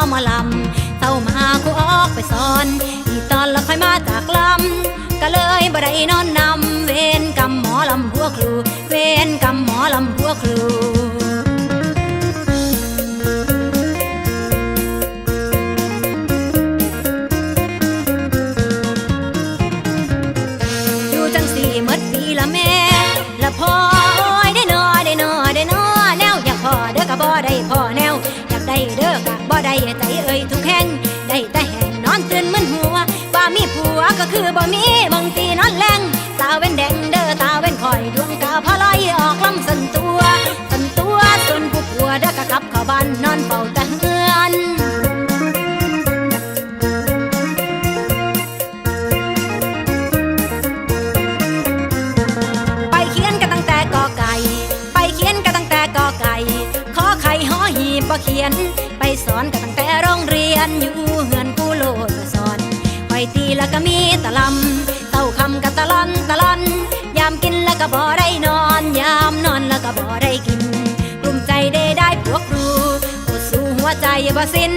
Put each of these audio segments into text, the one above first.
เท้ามาคุ้อออกไปสอน อีตอนละค่อยมาจากลำก็เลยบ่ได้นอนนำเวรกรรมหมอลำพัวครู เวรกรรมหมอลำพัวครูอยู่จังสี่หมดปีละแม่ละพ่อโอยได้นอได้นอได้นอแนวอยากพ่อเด้อก็บ่ได้พ่อแนว อยากได้เด้อก็บ่ ได้ใจเอ่ยทุกแห่งได้แต่แห่งนอนตื่นมึนหัวว่ามีผัวก็คือบ่มีบางตีนอนแรงตาเว้นแดงเด้อตาเว้นคอยดวงกาพะลอยออกลำสันตัวสันตัวส่วนผู้ผัวเด้อก็กลับเข้าบ้านนอนเฝ้าแต่เฮือนไปเขียนกันตั้งแต่กอไก่ไปเขียนกันตั้งแต่กอไก่ขอไข่หอหีบบ่เขียน สอนก็ตั้งแต่โรงเรียนอยู่เหือนกูโลดสอนหอยตีแล้วก็มีตะลำเต้าคำกับตะลอนตะลอน ยามกินแล้วก็บ่ได้นอน ยามนอนแล้วก็บ่ได้กินกลุ่มใจได้ได้พวกครูอดสู้หัวใจบ่สิ้น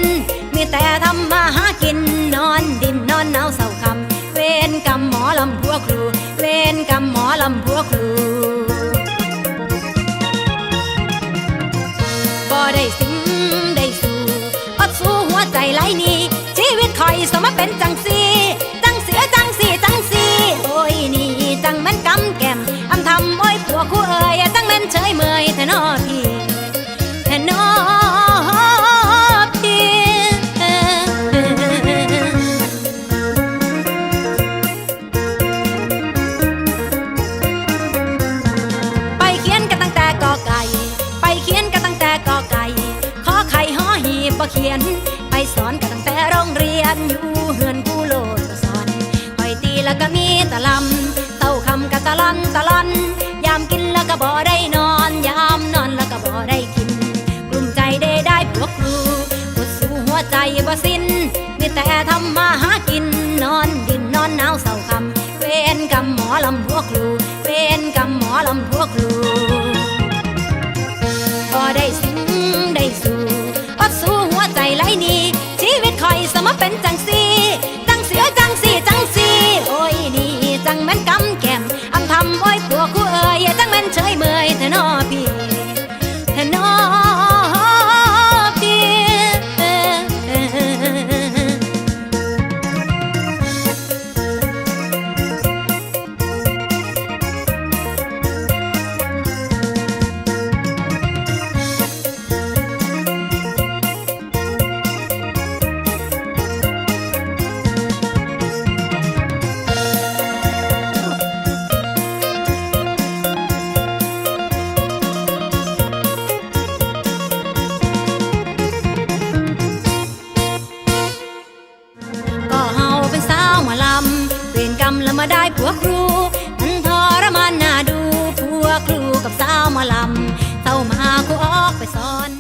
สมมาเป็นจังสีจังเสียจังสีจังสีโอ้ยนี่จังแม่นกำแก้มอำทำโอ้ยผัวคู่เอ่ยจังแม่นเฉยเมยแทนอพี่แทนอพี่ไปเขียนกันตั้งแต่กอไก่ไปเขียนกันตั้งแต่กอไก่ขอไข่หอหีบบ่เขียนไปสอนกันตั้งแต่โรงเรียน อยู่เฮือนกูโลดก็สอนคอยตีแล้วก็มีตะลำเต้าคำกับตะลอนตะลอน ยามกินแล้วก็บ่ได้นอน ยามนอนแล้วก็บ่ได้กิน กลุ่มใจได้ได้พวกครูกดสู้หัวใจบ่สิ้น มีแต่ทำมาห มาเป็นจังสีจังเสียจังสีจังสีโอ้ยนี่จังแม่นกำแก้มอำทำโอ้ยผัวคู่เอ๋ยจังแม่นเฉยเมยเธอนอพี่ ผัวครูมันทรมานน่าดูผัวครูกับสาวมาลำเต้ามากูออกไปสอน